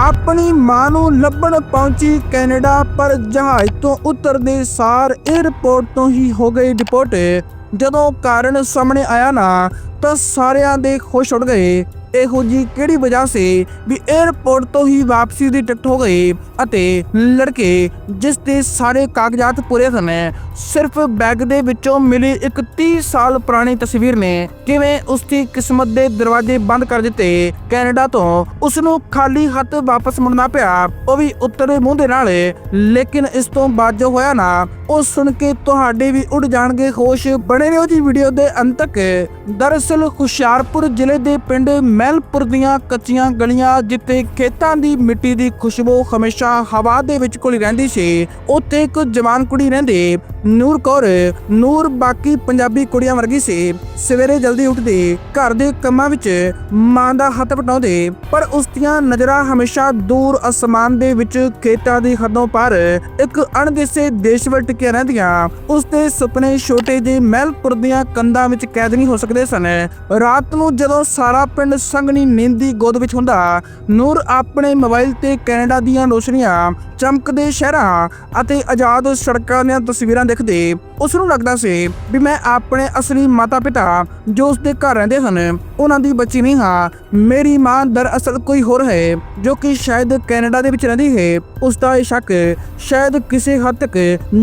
ਆਪਣੀ ਮਾਂ ਨੂੰ ਲੱਭਣ ਪਹੁੰਚੀ ਕੈਨੇਡਾ, ਪਰ ਜਹਾਜ਼ ਤੋਂ ਉਤਰਦੇ ਸਾਰ 에ਅਰਪੋਰਟ ਤੋਂ ਹੀ ਹੋ ਗਈ ਰਿਪੋਰਟ ਜਦੋਂ ਕਾਰਨ ਸਾਹਮਣੇ ਆਇਆ ਨਾ, ਤਾਂ ਸਾਰਿਆਂ ਦੇ ਖੁਸ਼ ਉੱਡ ਗਏ। ਇਹੋ ਜੀ ਕਿਹੜੀ ਵਜ੍ਹਾ ਸੀ ਵੀ 에ਅਰਪੋਰਟ ਤੋਂ ਹੀ ਵਾਪਸੀ ਦੀ ਟਿਕਟ ਹੋ ਗਈ ਅਤੇ ਲੜਕੇ ਜਿਸ ਦੇ ਸਾਰੇ ਕਾਗਜ਼ਾਤ ਪੂਰੇ ਸਨ, ਸਿਰਫ ਬੈਗ ਦੇ ਵਿੱਚੋਂ ਮਿਲੀ ਇੱਕ 30 ਸਾਲ ਪੁਰਾਣੀ ਤਸਵੀਰ ਨੇ ਕਿਵੇਂ ਉਸ ਦੀ ਕਿਸਮਤ ਦੇ ਦਰਵਾਜ਼ੇ ਬੰਦ ਕਰ ਦਿੱਤੇ, ਕੈਨੇਡਾ ਤੋਂ ਉਸ ਨੂੰ ਖਾਲੀ ਹੱਥ ਵਾਪਸ ਮੁੜਨਾ ਪਿਆ, ਉਹ ਵੀ ਉੱਤਰੇ ਮੂੰਹ ਦੇ ਨਾਲ, ਲੇਕਿਨ ਇਸ ਤੋਂ ਬਾਅਦ ਜੋ ਹੋਇਆ ਨਾ, ਉਹ ਸੁਣ ਕੇ ਤੁਹਾਡੇ ਵੀ ਉੱਡ ਜਾਣਗੇ, ਹੋਸ਼ ਬਣੇ ਰਹੋ ਜੀ ਵੀਡੀਓ ਦੇ ਅੰਤ ਤੱਕ। ਦਰਅਸਲ ਹੁਸ਼ਿਆਰਪੁਰ ਜ਼ਿਲ੍ਹੇ ਦੇ ਪਿੰਡ ਮਹਿਲਪੁਰ ਦੀਆਂ ਕੱਚੀਆਂ ਗਲੀਆਂ ਜਿੱਥੇ ਖੇਤਾਂ ਦੀ ਮਿੱਟੀ ਦੀ ਖੁਸ਼ਬੂ ਹਮੇਸ਼ਾ ਹਵਾ ਦੇ ਵਿੱਚ ਘੁਲੀ ਰਹਿੰਦੀ ਸੀ, ਉੱਥੇ ਇੱਕ ਜਵਾਨ ਕੁੜੀ ਰਹਿੰਦੀ ਨੂਰ ਕੌਰ, ਨੂਰ ਬਾਕੀ ਪੰਜਾਬੀ ਕੁੜੀਆਂ ਵਰਗੀ ਸੀ। ਸਵੇਰੇ ਜਲਦੀ ਉੱਠਦੀ, ਘਰ ਦੇ ਕੰਮਾਂ ਵਿੱਚ ਮਾਂ ਦਾ ਹੱਥ ਵਟਾਉਂਦੇ, ਪਰ ਉਸ ਦੀਆਂ ਨਜ਼ਰਾਂ ਹਮੇਸ਼ਾ ਦੂਰ ਅਸਮਾਨ ਦੇ ਵਿੱਚ ਖੇਤਾਂ ਦੀ ਹੱਦੋਂ ਪਾਰ ਇੱਕ ਅਣਦਿਸੇ ਦੇਸ਼ ਵੱਲ ਟਿਕੀਆਂ ਰਹਿੰਦੀਆਂ। ਉਸ ਦੇ ਸੁਪਨੇ ਛੋਟੇ ਜਿਹੇ ਮਹਿਲਪੁਰ ਦੀਆਂ ਕੰਧਾਂ ਵਿੱਚ ਕੈਦ ਨਹੀਂ ਹੋ ਸਕਦੇ ਸਨ। ਰਾਤ ਨੂੰ ਜਦੋਂ ਸਾਰਾ ਪਿੰਡ ਸੰਗਣੀ ਨੀਂਦੀ ਗੋਦ ਵਿੱਚ ਹੁੰਦਾ, ਨੂਰ ਆਪਣੇ ਮੋਬਾਈਲ ਤੇ ਕੈਨੇਡਾ ਦੀਆਂ ਰੋਸ਼ਨੀਆਂ, ਚਮਕਦੇ ਸ਼ਹਿਰਾਂ ਅਤੇ ਆਜ਼ਾਦ ਸੜਕਾਂ ਦੀਆਂ ਤਸਵੀਰਾਂ ਦੇਖਦੇ ਉਸ ਨੂੰ ਲੱਗਦਾ ਸੀ ਵੀ ਮੈਂ ਆਪਣੇ ਅਸਲੀ ਮਾਤਾ-ਪਿਤਾ ਜੋ ਉਸ ਦੇ ਘਰ ਰਹਿੰਦੇ ਹਨ, ਉਹਨਾਂ ਦੀ ਬੱਚੀ ਨਹੀਂ ਹਾਂ। ਮੇਰੀ ਮਾਂ ਦਰਅਸਲ ਕੋਈ ਹੋਰ ਹੈ, ਜੋ ਕਿ ਸ਼ਾਇਦ ਕੈਨੇਡਾ ਦੇ ਵਿੱਚ ਰਹਿੰਦੀ ਹੈ। ਉਸ ਦਾ ਇਹ ਸ਼ੱਕ ਸ਼ਾਇਦ ਕਿਸੇ ਹੱਦ ਤੱਕ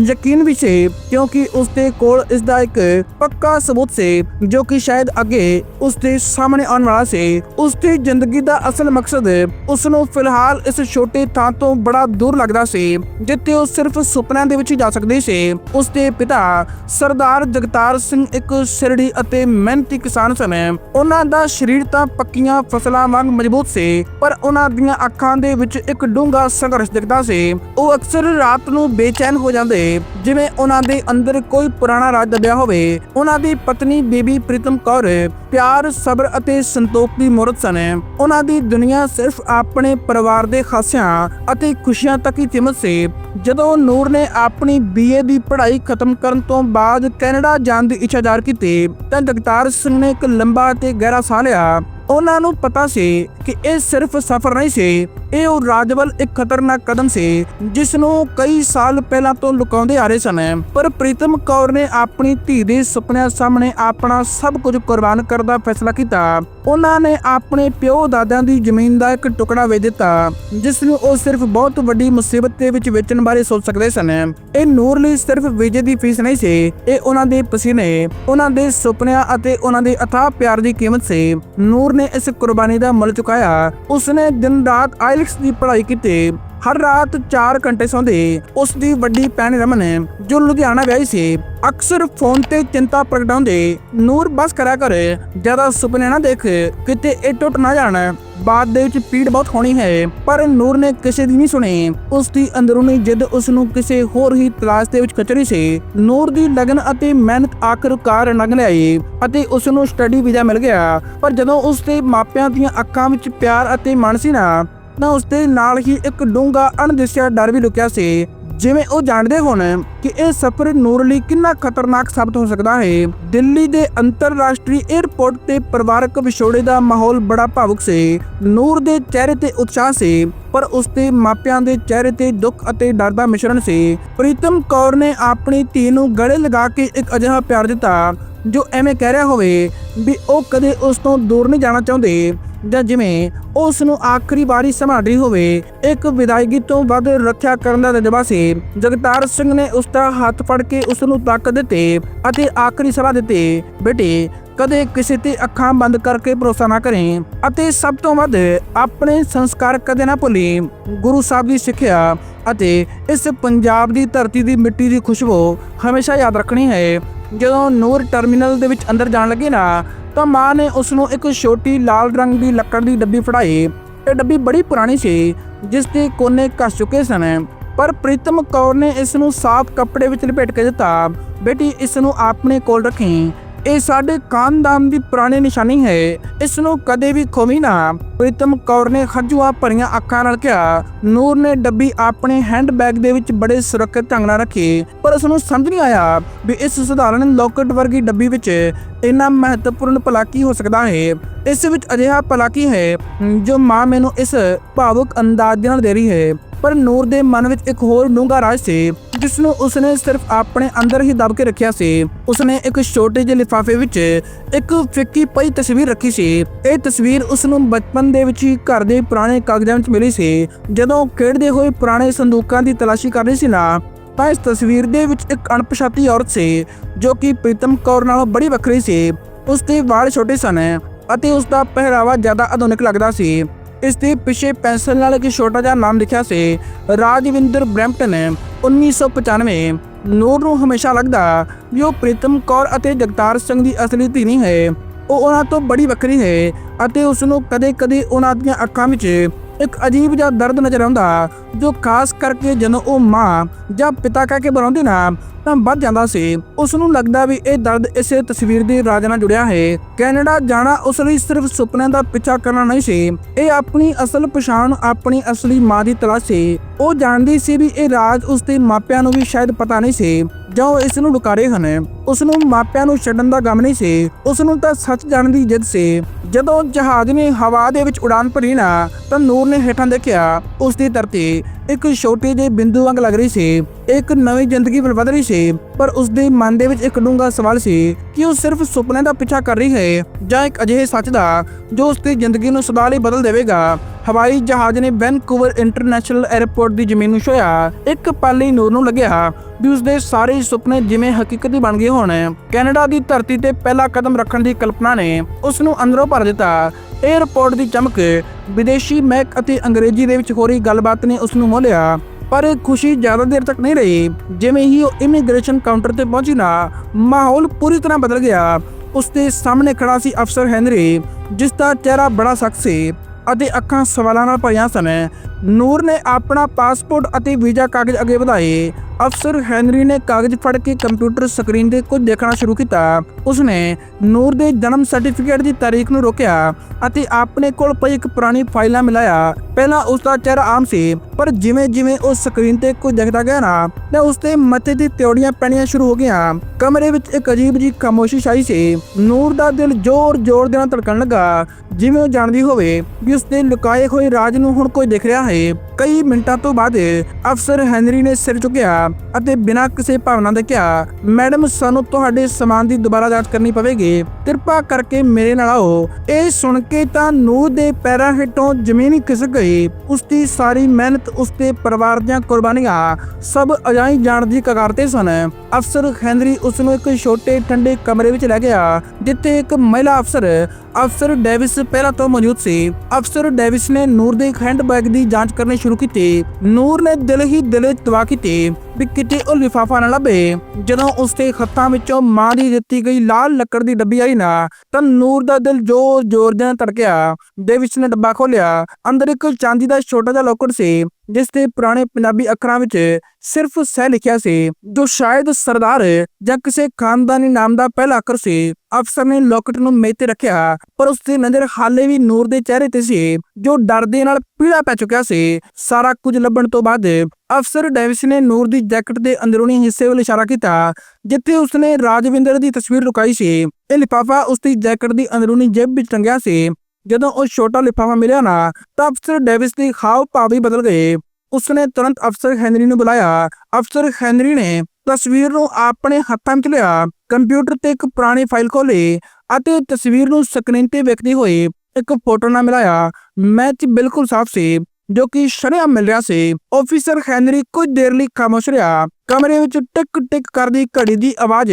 ਯਕੀਨ ਵੀ ਸੀ, ਕਿਉਂਕਿ ਉਸ ਦੇ ਕੋਲ ਇਸ ਦਾ ਇੱਕ ਪੱਕਾ ਸਬੂਤ ਸੀ, ਜੋ ਕਿ ਸ਼ਾਇਦ ਅੱਗੇ ਉਸ ਦੇ ਸਾਹਮਣੇ ਆਉਣ ਵਾਲਾ ਸੀ। ਉਸ ਦੀ ਜ਼ਿੰਦਗੀ ਦਾ ਅਸਲ ਮਕਸਦ ਉਸ ਨੂੰ ਫਿਲਹਾਲ ਇਸ ਛੋਟੇ ਥਾਂ ਤੋਂ ਬੜਾ ਦੂਰ ਲੱਗਦਾ ਸੀ, ਜਿੱਥੇ ਉਹ ਸਿਰਫ ਸੁਪਨਿਆਂ ਦੇ ਵਿੱਚ ਜਾ ਸਕਦੀ ਸੀ। ਉਸ ਦੇ ਪਿਤਾ ਸਰਦਾਰ ਜਗਤਾਰ ਸਿੰਘ ਇੱਕ ਸਿਰੜੀ ਅਤੇ ਮਿਹਨਤੀ ਕਿਸਾਨ ਸਨ। ਉਹਨਾਂ ਦਾ ਸਰੀਰ ਤਾਂ ਪੱਕੀਆਂ ਫਸਲਾਂ ਵਾਂਗ ਮਜ਼ਬੂਤ ਸੀ, ਪਰ ਉਹਨਾਂ ਦੀਆਂ ਅੱਖਾਂ ਦੇ ਵਿੱਚ ਇੱਕ ਡੂੰਘਾ ਸੰਘਰਸ਼ ਦਿਖਦਾ ਸੀ। ਉਹ ਅਕਸਰ ਰਾਤ ਨੂੰ ਬੇਚੈਨ ਹੋ ਜਾਂਦੇ, ਜਿਵੇਂ ਉਹਨਾਂ ਦੇ ਅੰਦਰ ਕੋਈ ਪੁਰਾਣਾ ਰਾਜ ਦਬਿਆ ਹੋਵੇ। ਉਹਨਾਂ ਦੀ ਪਤਨੀ ਬੀਬੀ ਪ੍ਰੀਤਮ ਕੌਰ ਪਿਆਰ, ਸਬਰ ਅਤੇ ਸੰਤੋਖ ਦੀ ਮੂਰਤ ਸਨ। ਉਹਨਾਂ ਦੀ ਦੁਨੀਆ ਸਿਰਫ ਆਪਣੇ ਪਰਿਵਾਰ ਦੇ ਖਾਸਿਆਂ ਅਤੇ ਖੁਸ਼ੀਆਂ ਤੱਕ ਹੀ ਸੀਮਤ ਸੀ। ਜਦੋਂ ਨੂਰ ਨੇ ਆਪਣੀ ਬੀਏ ਦੀ ਪੜ੍ਹਾਈ ਖਤਮ ਕਰਨ ਤੋਂ ਬਾਅਦ ਕੈਨੇਡਾ ਜਾਣ ਦੀ ਇੱਛਾ ਜ਼ਾਹਰ ਕੀਤੀ, ਤਾਂ ਜਗਤਾਰ ਸਿੰਘ ਨੇ ਇੱਕ ਲੰਬਾ ਤੇ ਗਹਿਰਾ ਸਾਹ ਲਿਆ। ਉਹਨਾਂ ਨੂੰ ਪਤਾ ਸੀ ਕਿ ਇਹ ਸਿਰਫ ਸਫ਼ਰ ਨਹੀਂ ਸੀ ਇਹ ਉਹ ਰਾਜਵਲ ਇੱਕ ਖਤਰਨਾਕ ਕਦਮ ਸੀ ਜਿਸ ਨੂੰ ਕਈ ਸਾਲ ਪਹਿਲਾਂ ਤੋਂ ਲੁਕਾਉਂਦੇ ਆ ਰਹੇ ਸਨ। ਪਰ ਪ੍ਰੀਤਮ ਕੌਰ ਨੇ ਆਪਣੀ ਧੀ ਦੇ ਸੁਪਨਿਆਂ ਸਾਹਮਣੇ ਆਪਣਾ ਸਭ ਕੁਝ ਕੁਰਬਾਨ ਕਰਨ ਦਾ ਫੈਸਲਾ ਕੀਤਾ। ਉਹਨਾਂ ਨੇ ਆਪਣੇ ਪਿਓ ਦਾਦਿਆਂ ਦੀ ਜ਼ਮੀਨ ਦਾ ਇੱਕ ਟੁਕੜਾ ਵੇਚ ਦਿੱਤਾ ਜਿਸ ਨੂੰ ਉਹ ਸਿਰਫ ਬਹੁਤ ਵੱਡੀ ਮੁਸੀਬਤ ਦੇ ਵਿੱਚ ਵੇਚਣ ਬਾਰੇ ਸੋਚ ਸਕਦੇ ਸਨ। ਇਹ ਨੂਰ ਲਈ ਸਿਰਫ ਵੀਜ਼ੇ ਦੀ ਫੀਸ ਨਹੀਂ ਸੀ, ਇਹ ਉਹਨਾਂ ਦੇ ਪਸੀਨੇ, ਉਹਨਾਂ ਦੇ ਸੁਪਨਿਆਂ ਅਤੇ ਉਹਨਾਂ ਦੇ ਅਥਾਹ ਪਿਆਰ ਦੀ ਕੀਮਤ ਸੀ। ਨੂਰ ਨੇ ਇਸ ਕੁਰਬਾਨੀ ਦਾ ਮੁੱਲ ਚੁਕਾਇਆ। ਉਸਨੇ ਦਿਨ ਰਾਤ ਆਇਲਟਸ ਦੀ ਪੜ੍ਹਾਈ ਕੀਤੀ, ਹਰ ਰਾਤ 4 ਘੰਟੇ ਸੌਂਦੇ, ਉਸ ਦੀ ਵੱਡੀ ਭੈਣ ਰਮਨ, ਜੋ ਲੁਧਿਆਣਾ ਵਿਆਹੀ ਸੀ, ਅਕਸਰ ਫੋਨ ਤੇ ਚਿੰਤਾ ਪ੍ਰਗਟਾਉਂਦੇ ਨੂਰ ਬਸ ਕਰਿਆ ਕਰ, ਜ਼ਿਆਦਾ ਸੁਪਨੇ ਨਾ ਦੇਖ, ਕਿਤੇ ਇਹ ਟੁੱਟ ਨਾ ਜਾਣ। ਬਾਅਦ ਦੇ ਵਿੱਚ ਪੀੜ ਬਹੁਤ ਹੋਣੀ ਹੈ, ਪਰ ਨੂਰ ਨੇ ਕਿਸੇ ਦੀ ਨਹੀਂ ਸੁਣੀ। ਉਸ ਦੀ ਅੰਦਰੂਨੀ ਜਿੱਦ ਉਸ ਨੂੰ ਕਿਸੇ ਹੋਰ ਹੀ ਤਲਾਸ਼ ਦੇ ਵਿੱਚ ਖਚਰੀ ਸੀ। ਨੂਰ ਦੀ ਲਗਨ ਅਤੇ ਮਿਹਨਤ ਆਖਰਕਾਰ ਨਗ ਲਿਆਈ ਅਤੇ ਉਸ ਨੂੰ ਸਟੱਡੀ ਵੀਜ਼ਾ ਮਿਲ ਗਿਆ। ਪਰ ਜਦੋਂ ਉਸ ਦੇ ਮਾਪਿਆਂ ਦੀਆਂ ਅੱਖਾਂ ਵਿੱਚ ਪਿਆਰ ਅਤੇ ਮਨ ਸੀ ਨਾ ਤਾਂ ਉਸ ਦੇ ਨਾਲ ਹੀ ਇੱਕ ਡੂੰਘਾ ਅਣਦਿਸਿਆ ਡਰ ਵੀ ਲੁਕਿਆ ਸੀ। ਜਿਵੇਂ ਉਹ ਜਾਣਦੇ ਹੋਣ ਕਿ ਇਹ ਸਫ਼ਰ ਨੂਰ ਲਈ ਕਿੰਨਾ ਖਤਰਨਾਕ ਸਾਬਤ ਹੋ ਸਕਦਾ ਹੈ। ਦਿੱਲੀ ਦੇ ਅੰਤਰਰਾਸ਼ਟਰੀ 에ਅਰਪੋਰਟ ਤੇ ਪਰਿਵਾਰਕ ਵਿਛੋੜੇ ਦਾ ਮਾਹੌਲ ਬੜਾ ਭਾਵੁਕ ਸੀ। ਨੂਰ ਦੇ ਚਿਹਰੇ ਤੇ ਉਤਸ਼ਾਹ ਸੀ, ਪਰ ਉਸ ਦੇ ਮਾਪਿਆਂ ਦੇ ਚਿਹਰੇ ਤੇ ਦੁੱਖ ਅਤੇ ਡਰ ਦਾ ਮਿਸ਼ਰਣ ਸੀ। ਪ੍ਰੀਤਮ ਕੌਰ ਨੇ ਆਪਣੀ ਧੀ ਨੂੰ ਗਲੇ ਲਗਾ ਕੇ ਇੱਕ ਅਜਿਹਾ ਪਿਆਰ ਦਿੱਤਾ। ਜੋ ਐਵੇਂ ਕਹਿ ਰਿਹਾ ਹੋਵੇ ਵੀ ਉਹ ਕਦੇ ਉਸ ਤੋਂ ਦੂਰ ਨਹੀਂ ਜਾਣਾ ਚਾਹੁੰਦੇ ਜਾਂ ਜਿਵੇਂ ਉਸ ਨੂੰ ਆਖਰੀ ਵਾਰੀ ਸੰਭਾਲ ਹੋਵੇ, ਇੱਕ ਵਿਦਾਇਗੀ ਤੋਂ ਵੱਧ ਰੱਖਿਆ ਕਰਨ ਦਾ ਜਜ਼ਬਾ ਸੀ। ਜਗਤਾਰ ਸਿੰਘ ਨੇ ਉਸ ਦਾ ਹੱਥ ਫੜ ਕੇ ਉਸ ਨੂੰ ਤਾਕਤ ਦਿੱਤੀ ਅਤੇ ਆਖਰੀ ਸਲਾਹ ਦਿੱਤੀ, ਬੇਟੇ, ਕਦੇ ਕਿਸੇ ਤੇ ਅੱਖਾਂ ਬੰਦ ਕਰਕੇ ਭਰੋਸਾ ਨਾ ਕਰੇ ਅਤੇ ਸਭ ਤੋਂ ਵੱਧ ਆਪਣੇ ਸੰਸਕਾਰ ਕਦੇ ਨਾ ਭੁੱਲੀ। ਗੁਰੂ ਸਾਹਿਬ ਦੀ ਸਿੱਖਿਆ ਅਤੇ ਇਸ ਪੰਜਾਬ ਦੀ ਧਰਤੀ ਦੀ ਮਿੱਟੀ ਦੀ ਖੁਸ਼ਬੂ ਹਮੇਸ਼ਾ ਯਾਦ ਰੱਖਣੀ ਹੈ। ਜਦੋਂ ਨੂਰ ਟਰਮੀਨਲ ਦੇ ਵਿੱਚ ਅੰਦਰ ਜਾਣ ਲੱਗੇ ਨਾ, ਤਾਂ ਮਾਂ ਨੇ ਉਸ ਨੂੰ ਇੱਕ ਛੋਟੀ ਲਾਲ ਰੰਗ ਦੀ ਲੱਕੜ ਦੀ ਡੱਬੀ ਫੜਾਈ। ਇਹ ਡੱਬੀ ਬੜੀ ਪੁਰਾਣੀ ਸੀ, ਜਿਸ ਦੇ ਕੋਨੇ ਘਸ ਚੁੱਕੇ ਸਨ। ਪਰ ਪ੍ਰੀਤਮ ਕੌਰ ਨੇ ਇਸ ਨੂੰ ਸਾਫ਼ ਕੱਪੜੇ ਵਿੱਚ ਲਪੇਟ ਕੇ ਦਿੱਤਾ। ਬੇਟੀ ਇਸ ਨੂੰ ਆਪਣੇ ਕੋਲ ਰੱਖੀ। ਇਹ ਸਾਡੇ ਖਾਨਦਾਨ ਦੀ ਪੁਰਾਣੀ ਨਿਸ਼ਾਨੀ ਹੈ। ਇਸ ਨੂੰ ਕਦੇ ਵੀ ਖੋਵੀ ਨਾ। ਪ੍ਰੀਤਮ ਕੌਰ ਨੇ ਖੱਜੂਆ ਭਰੀਆਂ ਅੱਖਾਂ ਨਾਲ ਕਿਹਾ, ਨੂਰ ਨੇ ਡੱਬੀ ਆਪਣੇ ਹੈਂਡਬੈਗ ਦੇ ਵਿੱਚ ਬੜੇ ਸੁਰੱਖਿਅਤ ਢੰਗ ਨਾਲ ਰੱਖੀ, ਪਰ ਉਸ ਨੂੰ ਸਮਝ ਨਹੀਂ ਆਇਆ ਵੀ ਇਸ ਸਧਾਰਨ ਲੋਕਟ ਵਰਗੀ ਡੱਬੀ ਵਿੱਚ ਇੰਨਾ ਮਹੱਤਵਪੂਰਨ ਭਲਾ ਕੀ ਹੋ ਸਕਦਾ ਹੈ। ਇਸ ਵਿੱਚ ਅਜਿਹਾ ਭਲਾ ਕੀ ਹੈ, ਜੋ ਮਾਂ ਮੈਨੂੰ ਇਸ ਭਾਵੁਕ ਅੰਦਾਜ਼ ਨਾਲ ਦੇ ਰਹੀ ਹੈ। ਪਰ ਨੂਰ ਦੇ ਮਨ ਵਿੱਚ ਇੱਕ ਹੋਰ ਡੂੰਘਾ ਰਾਜ ਸੀ ਜਿਸ ਨੂੰ ਉਸਨੇ ਸਿਰਫ ਆਪਣੇ ਅੰਦਰ ਹੀ ਦਬ ਕੇ ਰੱਖਿਆ ਸੀ। ਉਸਨੇ ਇੱਕ ਛੋਟੇ ਜਿਹੇ ਲਿਫਾਫੇ ਵਿੱਚ ਇੱਕ ਫਿੱਕੀ ਪਈ ਤਸਵੀਰ ਰੱਖੀ ਸੀ। ਇਹ ਤਸਵੀਰ ਉਸ ਨੂੰ ਬਚਪਨ ਦੇ ਵਿੱਚ ਹੀ ਘਰ ਦੇ ਪੁਰਾਣੇ ਕਾਗਜ਼ਾਂ ਵਿੱਚ ਮਿਲੀ ਸੀ। ਜਦੋਂ ਖੇਡਦੇ ਹੋਏ ਪੁਰਾਣੇ ਸੰਦੂਕਾਂ ਦੀ ਤਲਾਸ਼ੀ ਕਰ ਰਹੀ ਸੀ ਨਾ, ਤਾਂ ਇਸ ਤਸਵੀਰ ਦੇ ਵਿੱਚ ਇੱਕ ਅਣਪਛਾਤੀ ਔਰਤ ਸੀ, ਜੋ ਕਿ ਪ੍ਰੀਤਮ ਕੌਰ ਨਾਲੋਂ ਬੜੀ ਵੱਖਰੀ ਸੀ। ਉਸ ਦੇ ਵਾਲ ਛੋਟੇ ਸਨ ਅਤੇ ਉਸ ਦਾ ਪਹਿਰਾਵਾ ਜ਼ਿਆਦਾ ਆਧੁਨਿਕ ਲੱਗਦਾ ਸੀ। ਇਸ ਦੇ ਪਿੱਛੇ ਪੈਨਸਲ ਨਾਲ ਇੱਕ ਛੋਟਾ ਜਿਹਾ ਨਾਮ ਲਿਖਿਆ ਸੀ। ਰਾਜਵਿੰਦਰ ਬ੍ਰੈਂਪਟਨ 1995 ਨੂਰ ਨੂੰ ਹਮੇਸ਼ਾ ਲੱਗਦਾ ਵੀ ਉਹ ਪ੍ਰੀਤਮ ਕੌਰ ਅਤੇ ਜਗਤਾਰ ਸਿੰਘ ਦੀ ਅਸਲੀ ਧੀ ਨਹੀਂ ਹੈ। ਉਹ ਉਹਨਾਂ ਤੋਂ ਬੜੀ ਵੱਖਰੀ ਹੈ ਅਤੇ ਉਸ ਨੂੰ ਕਦੇ-ਕਦੇ ਉਹਨਾਂ ਦੀਆਂ ਅੱਖਾਂ ਵਿੱਚ ਇੱਕ ਅਜੀਬ ਜਿਹਾ ਦਰਦ ਨਜ਼ਰ ਆਉਂਦਾ ਜੋ ਖਾਸ ਕਰਕੇ ਜਦੋਂ ਉਹ ਮਾਂ ਜਾਂ ਪਿਤਾ ਕਹਿ ਕੇ ਬੁਲਾਉਂਦੀ ਨਾ, ਤਾਂ ਵੱਧ ਜਾਂਦਾ ਸੀ। ਉਸ ਨੂੰ ਲੱਗਦਾ ਵੀ ਇਹ ਦਰਦ ਇਸੇ ਤਸਵੀਰ ਦੀ ਰਾਜ ਨਾਲ ਜੁੜਿਆ ਹੈ। ਕੈਨੇਡਾ ਜਾਣਾ ਉਸ ਲਈ ਸਿਰਫ ਸੁਪਨੇ ਦਾ ਪਿੱਛਾ ਕਰਨਾ ਨਹੀਂ ਸੀ। ਇਹ ਆਪਣੀ ਅਸਲ ਪਛਾਣ, ਆਪਣੀ ਅਸਲੀ ਮਾਂ ਦੀ ਤਲਾਸ਼। ਸੀ ਉਹ ਜਾਣਦੀ ਸੀ ਵੀ ਇਹ ਰਾਜ ਉਸ ਦੇ ਮਾਪਿਆਂ ਨੂੰ ਵੀ ਸ਼ਾਇਦ ਪਤਾ ਨਹੀਂ ਸੀ। ਜਾਂ ਉਹ ਇਸ ਨੂੰ ਲੁਕਾ ਹਨ, ਉਸ ਨੂੰ ਮਾਪਿਆਂ ਨੂੰ ਛੱਡਣ ਦਾ ਗਮ ਨਹੀਂ ਸੀ, ਉਸ ਨੂੰ ਤਾਂ ਸੱਚ ਜਾਣਨ ਦੀ ਜਿੱਦ ਸੀ। ਜਦੋਂ ਜਹਾਜ਼ ਨੇ ਹਵਾ ਦੇ ਵਿੱਚ ਉਡਾਨ ਭਰੀ ਨਾ, ਤਾਂ ਨੂਰ ਨੇ ਹੇਠਾਂ ਦੇਖਿਆ, ਉਸ ਦੀ ਧਰਤੀ ਇੱਕ ਛੋਟੇ ਜਿਹੇ ਬਿੰਦੂ ਵਾਂਗ ਲੱਗ ਰਹੀ ਸੀ। ਇੱਕ ਨਵੀਂ ਜ਼ਿੰਦਗੀ ਵੱਲ ਰਹੀ ਸੀ, ਪਰ ਉਸ ਦੇ ਮਨ ਦੇ ਵਿੱਚ ਇੱਕ ਡੂੰਘਾ ਸਵਾਲ ਸੀ ਕਿ ਉਹ ਸਿਰਫ ਸੁਪਨੇ ਦਾ ਪਿੱਛਾ ਕਰ ਰਹੀ ਹੈ ਜਾਂ ਇੱਕ ਅਜਿਹੇ ਸੱਚ ਦਾ ਜੋ ਉਸ ਦੀ ਜ਼ਿੰਦਗੀ ਨੂੰ ਸਦਾ ਲਈ ਬਦਲ ਦੇਵੇਗਾ। ਹਵਾਈ ਜਹਾਜ਼ ਨੇ ਵੈਨਕੂਵਰ ਇੰਟਰਨੈਸ਼ਨਲ 에ਅਰਪੋਰਟ ਦੀ ਜ਼ਮੀਨ ਨੂੰ ਛੋਇਆ ਇੱਕ ਪਲ ਲਈ ਨੂਰ ਨੂੰ ਲੱਗਿਆ ਵੀ ਉਸ ਦੇ ਸਾਰੇ ਸੁਪਨੇ ਜਿਵੇਂ ਹਕੀਕਤ ਹੀ ਬਣ ਗਏ ਹੋਣ। ਕੈਨੇਡਾ ਦੀ ਧਰਤੀ ਤੇ ਪਹਿਲਾ ਕਦਮ ਰੱਖਣ ਦੀ ਕਲਪਨਾ ਨੇ ਉਸ ਨੂੰ ਅੰਦਰੋਂ ਭਰ ਦਿੱਤਾ 에ਅਰਪੋਰਟ ਦੀ ਚਮਕ, ਵਿਦੇਸ਼ੀ ਮਹਿਕ ਅਤੇ ਅੰਗਰੇਜ਼ੀ ਦੇ ਵਿੱਚ ਹੋ ਰਹੀ ਗੱਲਬਾਤ ਨੇ ਉਸ ਨੂੰ ਮੋਲਿਆ ਪਰ ਖੁਸ਼ੀ ਜ਼ਿਆਦਾ ਦੇਰ ਤੱਕ ਨਹੀਂ ਰਹੀ। ਜਿਵੇਂ ਹੀ ਉਹ ਇਮੀਗ੍ਰੇਸ਼ਨ ਕਾਊਂਟਰ ਤੇ ਪਹੁੰਚੀ ਨਾ, ਮਾਹੌਲ ਪੂਰੀ ਤਰ੍ਹਾਂ ਬਦਲ ਗਿਆ। ਉਸ ਦੇ ਸਾਹਮਣੇ ਖੜਾ ਸੀ ਅਫਸਰ ਹੈਨਰੀ ਜਿਸ ਦਾ ਚਿਹਰਾ ਬੜਾ ਸਖਤ ਸੀ। ਅਤੇ ਅੱਖਾਂ ਸਵਾਲਾਂ ਨਾਲ ਭਰੀਆਂ ਸਨ। ਨੂਰ ਨੇ ਆਪਣਾ ਪਾਸਪੋਰਟ ਅਤੇ ਵੀਜ਼ਾ ਕਾਗਜ਼ ਅੱਗੇ ਵਧਾਏ। ਅਫਸਰ ਹੈਨਰੀ ਨੇ ਕਾਗਜ਼ ਫੜ ਕੇ ਕੰਪਿਊਟਰ ਸਕਰੀਨ ਤੇ ਕੁਝ ਦੇਖਣਾ ਸ਼ੁਰੂ ਕੀਤਾ। ਉਸਨੇ ਨੂਰ ਦੇ ਜਨਮ ਸਰਟੀਫਿਕੇਟ ਦੀ ਤਾਰੀਖ ਨੂੰ ਰੋਕਿਆ ਅਤੇ ਆਪਣੇ ਕੋਲ ਪਈ ਇੱਕ ਪੁਰਾਣੀ ਫਾਈਲਾਂ ਮਿਲਾਇਆ। ਪਹਿਲਾਂ ਉਸ ਦਾ ਚਿਹਰਾ ਆਮ ਸੀ, ਪਰ ਜਿਵੇਂ ਜਿਵੇਂ ਉਹ ਸਕਰੀਨ ਤੇ ਕੁਝ ਦੇਖਦਾ ਗਿਆ ਨਾ, ਤੇ ਉਸ ਦੇ ਮੱਥੇ ਦੀ ਤਿਉੜੀਆਂ ਪੈਣੀਆਂ ਸ਼ੁਰੂ ਹੋ ਗਈਆਂ। ਕਮਰੇ ਵਿੱਚ ਇੱਕ ਅਜੀਬ ਜੀ ਖਾਮੋਸ਼ੀ ਛਾਈ ਸੀ। ਨੂਰ ਦਾ ਦਿਲ ਜ਼ੋਰ-ਜ਼ੋਰ ਦੇ ਨਾਲ ਧੜਕਣ ਲੱਗਾ। ਜਿਵੇਂ ਉਹ ਜਾਣਦੀ ਹੋਵੇ ਵੀ ਉਸ ਦੇ ਲੁਕਾਏ ਹੋਏ ਰਾਜ ਨੂੰ ਹੁਣ ਕੋਈ ਦੇਖ ਰਿਹਾ ਹੈ। ਕਈ ਮਿੰਟਾਂ ਤੋਂ ਬਾਅਦ ਅਫਸਰ ਹੈਨਰੀ ਨੇ ਸਿਰ ਚੁੱਕਿਆ ਅਤੇ ਬਿਨਾਂ ਕਿਸੇ ਭਾਵਨਾ ਦੇ ਕਿਹਾ, ਮੈਡਮ, ਸਾਨੂੰ ਤੁਹਾਡੇ ਸਮਾਨ ਦੀ ਦੁਬਾਰਾ ਜਾਂਚ ਕਰਨੀ ਪਵੇਗੀ। ਕਿਰਪਾ ਕਰਕੇ ਮੇਰੇ ਨਾਲ ਆਓ। ਇਹ ਸੁਣ ਕੇ ਤਾਂ ਨੂਰ ਦੇ ਪੈਰਾਂ ਹੇਠੋਂ ਜ਼ਮੀਨ ਖਿਸਕ ਗਈ। ਉਸ ਦੀ ਸਾਰੀ ਮਿਹਨਤ, ਉਸ ਦੇ ਪਰਿਵਾਰ ਦੀਆਂ ਕੁਰਬਾਨੀਆਂ ਸਭ ਅਜਾਈ ਜਾਣ ਦੀ ਕਗਾਰ ਤੇ ਸਨ। ਅਫਸਰ ਹੈਨਰੀ ਉਸ ਨੂੰ ਇੱਕ ਛੋਟੇ ਠੰਡੇ ਕਮਰੇ ਵਿੱਚ ਲੈ ਗਿਆ, ਜਿੱਥੇ ਇੱਕ ਮਹਿਲਾ ਅਫਸਰ ਅਫਸਰ ਡੇਵਿਸ, ਪਹਿਲਾਂ ਤੋਂ ਮੌਜੂਦ ਸੀ। ਅਫਸਰ ਡੇਵਿਸ ਨੇ ਨੂਰ ਦੇ ਹੈਂਡਬੈਗ ਦੀ ਜਾਂਚ ਕਰਨੀ ਸ਼ੁਰੂ ਕੀਤੀ। ਨੂਰ ਨੇ ਦਿਲ ਹੀ ਦਿਲ ਵਿੱਚ ਕੀਤੀ ਵੀ ਕਿਤੇ ਉਹ ਲਿਫਾਫਾ ਨਾ ਲੱਭੇ। ਜਦੋਂ ਉਸ ਦੇ ਹੱਥਾਂ ਵਿੱਚੋਂ ਮਾਂ ਦੀ ਦਿੱਤੀ ਗਈ ਲਾਲ ਲੱਕੜ ਦੀ ਡੱਬੀ ਆਈ ਨਾ, ਤਾਂ ਨੂਰ ਦਾ ਦਿਲ ਜ਼ੋਰ ਜ਼ੋਰ ਦੇ ਨਾਲ ਧੜਕਿਆ। ਡੇਵਿਸ ਨੇ ਡੱਬਾ ਖੋਲ੍ਹਿਆ। ਅੰਦਰ ਇੱਕ ਚਾਂਦੀ ਦਾ ਛੋਟਾ ਜਿਹਾ ਲੋਕਰ ਸੀ। ਜਿਸ ਤੇ ਪੁਰਾਣੇ ਪੰਜਾਬੀ ਅੱਖਰਾਂ ਵਿੱਚ ਸਿਰਫ ਸਹਿ ਲਿਖਿਆ ਸੀ, ਜੋ ਸ਼ਾਇਦ ਸਰਦਾਰ ਜਾਂ ਕਿਸੇ ਖਾਨਦਾਨੀ ਨਾਮ ਦਾ ਪਹਿਲਾ ਅੱਖਰ ਸੀ। ਅਫਸਰ ਨੇ ਲੋਕਟ ਨੂੰ ਮੇਜ਼ ਰੱਖਿਆ, ਪਰ ਉਸ ਦੀ ਨਜ਼ਰ ਹਾਲੇ ਵੀ ਨੂਰ ਦੇ ਚਿਹਰੇ ਤੇ ਸੀ, ਜੋ ਡਰ ਦੇ ਨਾਲ ਪੀਲਾ ਪੈ ਚੁੱਕਿਆ ਸੀ। ਸਾਰਾ ਕੁਝ ਲੱਭਣ ਤੋਂ ਬਾਅਦ ਅਫਸਰ ਡੇਵਿਸ ਨੇ ਨੂਰ ਦੀ ਜੈਕਟ ਦੇ ਅੰਦਰੂਨੀ ਹਿੱਸੇ ਵੱਲ ਇਸ਼ਾਰਾ ਕੀਤਾ, ਜਿੱਥੇ ਉਸਨੇ ਰਾਜਵਿੰਦਰ ਦੀ ਤਸਵੀਰ ਲੁਕਾਈ ਸੀ। ਇਹ ਲਿਫਾਫਾ ਉਸ ਦੀ ਜੈਕਟ ਦੀ ਅੰਦਰੂਨੀ ਜੇਬ ਵਿੱਚ ਟੰਗਿਆ ਸੀ ਜਦੋਂ ਉਹ ਛੋਟਾ ਲਿਫਾਫਾ ਮਿਲਿਆ ਨਾ, ਤਾਂ ਅਫਸਰ ਡੇਵਿਸ ਦੇ ਹਾਵ ਭਾਵ ਬਦਲ ਗਏ। ਉਸਨੇ ਤੁਰੰਤ ਅਫਸਰ ਹੈਨਰੀ ਨੂੰ ਬੁਲਾਇਆ। ਅਫਸਰ ਹੈਨਰੀ ਨੇ ਤਸਵੀਰ ਨੂੰ ਆਪਣੇ ਹੱਥਾਂ ਵਿੱਚ ਲਿਆ। ਕੰਪਿਊਟਰ ਤੇ ਇੱਕ ਪੁਰਾਣੀ ਫਾਈਲ ਖੋਲੀ ਅਤੇ ਤਸਵੀਰ ਨੂੰ ਸਕਰੀਨ ਤੇ ਵੇਖਦੇ ਹੋਏ ਇੱਕ ਫੋਟੋ ਨਾਲ ਮਿਲਾਇਆ। ਮੈਚ ਬਿਲਕੁਲ ਸਾਫ਼ ਸੀ, ਜੋ ਕਿ ਸ਼ਰੇਆਮ ਮਿਲ ਰਿਹਾ ਸੀ। ਆਫੀਸਰ ਹੈਨਰੀ ਕੁਝ ਦੇਰ ਲਈ ਖਾਮੋਸ਼ ਰਿਹਾ। ਕਮਰੇ ਵਿੱਚ ਟਿਕ ਟਿਕ ਕਰਦੀ ਘੜੀ ਦੀ ਆਵਾਜ਼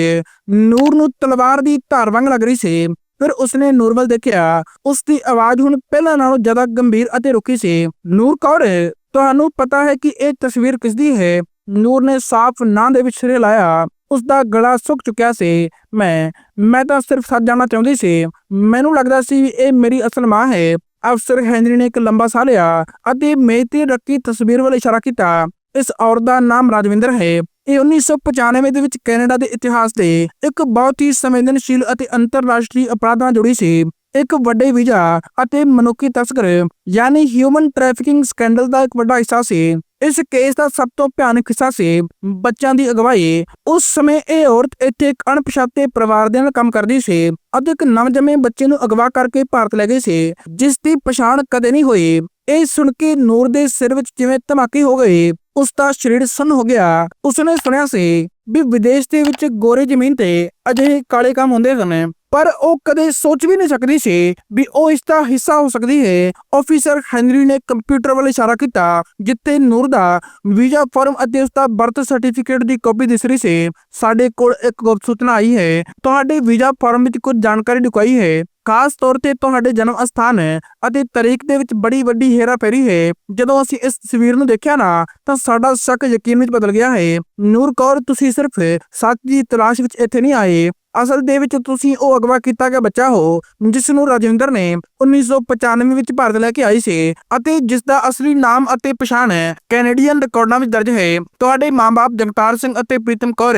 ਨੂਰ ਨੂੰ ਤਲਵਾਰ ਦੀ ਧਾਰ ਵਾਂਗ ਲੱਗ ਰਹੀ ਸੀ। ਫਿਰ ਉਸਨੇ ਨੂਰ ਵੱਲ ਦੇਖਿਆ ਉਸ ਦੀ ਆਵਾਜ਼ ਹੁਣ ਪਹਿਲਾਂ ਨਾਲੋਂ ਜ਼ਿਆਦਾ ਗੰਭੀਰ ਅਤੇ ਰੁੱਖੀ ਸੀ। ਨੂਰ ਕੌਰ, ਤੁਹਾਨੂੰ ਪਤਾ ਹੈ ਕਿ ਇਹ ਤਸਵੀਰ ਕਿਸ ਦੀ ਹੈ? ਨੂਰ ਨੇ ਸਾਫ਼ ਨਾਂ ਦੇ ਵਿੱਚ ਸਿਰੇ ਲਾਇਆ। ਉਸ ਦਾ ਗਲਾ ਸੁੱਕ ਚੁੱਕਿਆ ਸੀ। ਮੈਂ ਮੈਂ ਤਾਂ ਸਿਰਫ ਸੱਚ ਜਾਣਾ ਚਾਹੁੰਦੀ ਸੀ। ਮੈਨੂੰ ਲੱਗਦਾ ਸੀ ਇਹ ਮੇਰੀ ਅਸਲ ਮਾਂ ਹੈ। ਅਫਸਰ ਹੈਨਰੀ ਨੇ ਇੱਕ ਲੰਬਾ ਸਾਹ ਲਿਆ ਅਤੇ ਮੇਜ਼ ਤੇ ਰੱਖੀ ਤਸਵੀਰ ਵੱਲ ਇਸ਼ਾਰਾ ਕੀਤਾ। ਇਸ ਔਰਤ ਦਾ ਨਾਮ ਰਾਜਵਿੰਦਰ ਹੈ। ਇਹ 1995 ਦੇ ਵਿੱਚ ਕੈਨੇਡਾ ਦੇ ਇਤਿਹਾਸ ਦੇ ਇੱਕ ਬਹੁਤ ਹੀ ਸੰਵੇਦਨਸ਼ੀਲ ਅਤੇ ਅੰਤਰਰਾਸ਼ਟਰੀ ਅਪਰਾਧਾਂ ਨਾਲ ਜੁੜੀ ਸੀ। ਇੱਕ ਵੱਡੇ ਵੀਜ਼ਾ ਅਤੇ ਮਨੁੱਖੀ ਤਸਕਰ, ਯਾਨੀ ਹਿਊਮਨ ਟ੍ਰੈਫਿਕਿੰਗ ਸਕੈਂਡਲ ਦਾ ਇੱਕ ਵੱਡਾ ਹਿੱਸਾ ਸੀ। ਇਸ ਕੇਸ ਦਾ ਸਭ ਤੋਂ ਭਿਆਨਕ ਹਿੱਸਾ ਸੀ ਬੱਚਿਆਂ ਦੀ ਅਗਵਾਈ। ਉਸ ਸਮੇਂ ਇਹ ਔਰਤ ਇੱਥੇ ਇੱਕ ਅਣਪਛਾਤੇ ਪਰਿਵਾਰ ਦੇ ਨਾਲ ਕੰਮ ਕਰਦੀ ਸੀ ਅਤੇ ਇੱਕ ਨਵਜੰਮੇ ਬੱਚੇ ਨੂੰ ਅਗਵਾ ਕਰਕੇ ਭਾਰਤ ਲੈ ਗਈ ਸੀ ਜਿਸ ਦੀ ਪਛਾਣ ਕਦੇ ਨਹੀਂ ਹੋਈ। ਇਹ ਸੁਣ ਕੇ ਨੂਰ ਦੇ ਸਿਰ ਵਿੱਚ ਜਿਵੇਂ ਧਮਾਕੇ ਹੋ ਗਏ। ਉਸ ਦਾ ਸਰੀਰ ਸੁੰਨ ਹੋ ਗਿਆ। ਉਸਨੇ ਸੁਣਿਆ ਸੀ ਵੀ ਵਿਦੇਸ਼ ਦੇ ਵਿੱਚ ਗੋਰੇ ਜ਼ਮੀਨ ਤੇ ਅਜਿਹੇ ਕਾਲੇ ਕੰਮ ਹੁੰਦੇ ਹਨ ਪਰ ਉਹ ਕਦੇ ਸੋਚ ਵੀ ਨਹੀਂ ਸਕਦੀ ਸੀ ਵੀ ਉਹ ਇਸ ਦਾ ਹਿੱਸਾ ਹੋ ਸਕਦੀ ਹੈ। ਆਫੀਸਰ ਹੈਨਰੀ ਨੇ ਕੰਪਿਊਟਰ ਵੱਲ ਇਸ਼ਾਰਾ ਕੀਤਾ, ਜਿੱਥੇ ਨੂਰ ਦਾ ਵੀਜ਼ਾ ਫਾਰਮ ਅਤੇ ਉਸ ਦਾ ਬਰਥ ਸਰਟੀਫਿਕੇਟ ਦੀ ਕਾਪੀ ਦਿਸ ਰਹੀ ਸੀ। ਸਾਡੇ ਕੋਲ ਇੱਕ ਗੁਪਤ ਸੂਚਨਾ ਆਈ ਹੈ, ਤੁਹਾਡੇ ਵੀਜ਼ਾ ਫਾਰਮ ਵਿੱਚ ਕੁਝ ਜਾਣਕਾਰੀ ਲੁਕਾਈ ਹੈ। ਖਾਸ ਤੌਰ ਤੇ ਤੁਹਾਡੇ ਜਨਮ ਸਥਾਨ ਅਤੇ ਤਾਰੀਖ ਦੇ ਵਿੱਚ ਬੜੀ ਵੱਡੀ ਹੇਰਾਫੇਰੀ ਹੈ। ਜਦੋਂ ਅਸੀਂ ਇਸ ਤਸਵੀਰ ਨੂੰ ਦੇਖਿਆ ਨਾ, ਤਾਂ ਸਾਡਾ ਸ਼ੱਕ ਯਕੀਨ ਵਿੱਚ ਬਦਲ ਗਿਆ ਹੈ। ਨੂਰ ਕੌਰ, ਤੁਸੀਂ ਸਿਰਫ ਸੱਚ ਦੀ ਤਲਾਸ਼ ਵਿੱਚ ਇੱਥੇ ਨਹੀਂ ਆਏ। ਅਸਲ ਦੇ ਵਿੱਚ ਤੁਸੀਂ ਉਹ ਅਗਵਾ ਕੀਤਾ ਗਿਆ ਬੱਚਾ ਹੋ, ਜਿਸ ਨੂੰ ਰਾਜਿੰਦਰ ਨੇ 1995 ਵਿੱਚ ਭਾਰਤ ਲੈ ਕੇ ਆਈ ਸੀ ਅਤੇ ਜਿਸ ਦਾ ਅਸਲੀ ਨਾਮ ਅਤੇ ਪਛਾਣ ਕੈਨੇਡੀਅਨ ਰਿਕਾਰਡਾਂ ਵਿੱਚ ਦਰਜ ਹੈ। ਤੁਹਾਡੇ ਮਾਪੇ ਜਗਤਾਰ ਸਿੰਘ ਅਤੇ ਪ੍ਰੀਤਮ ਕੌਰ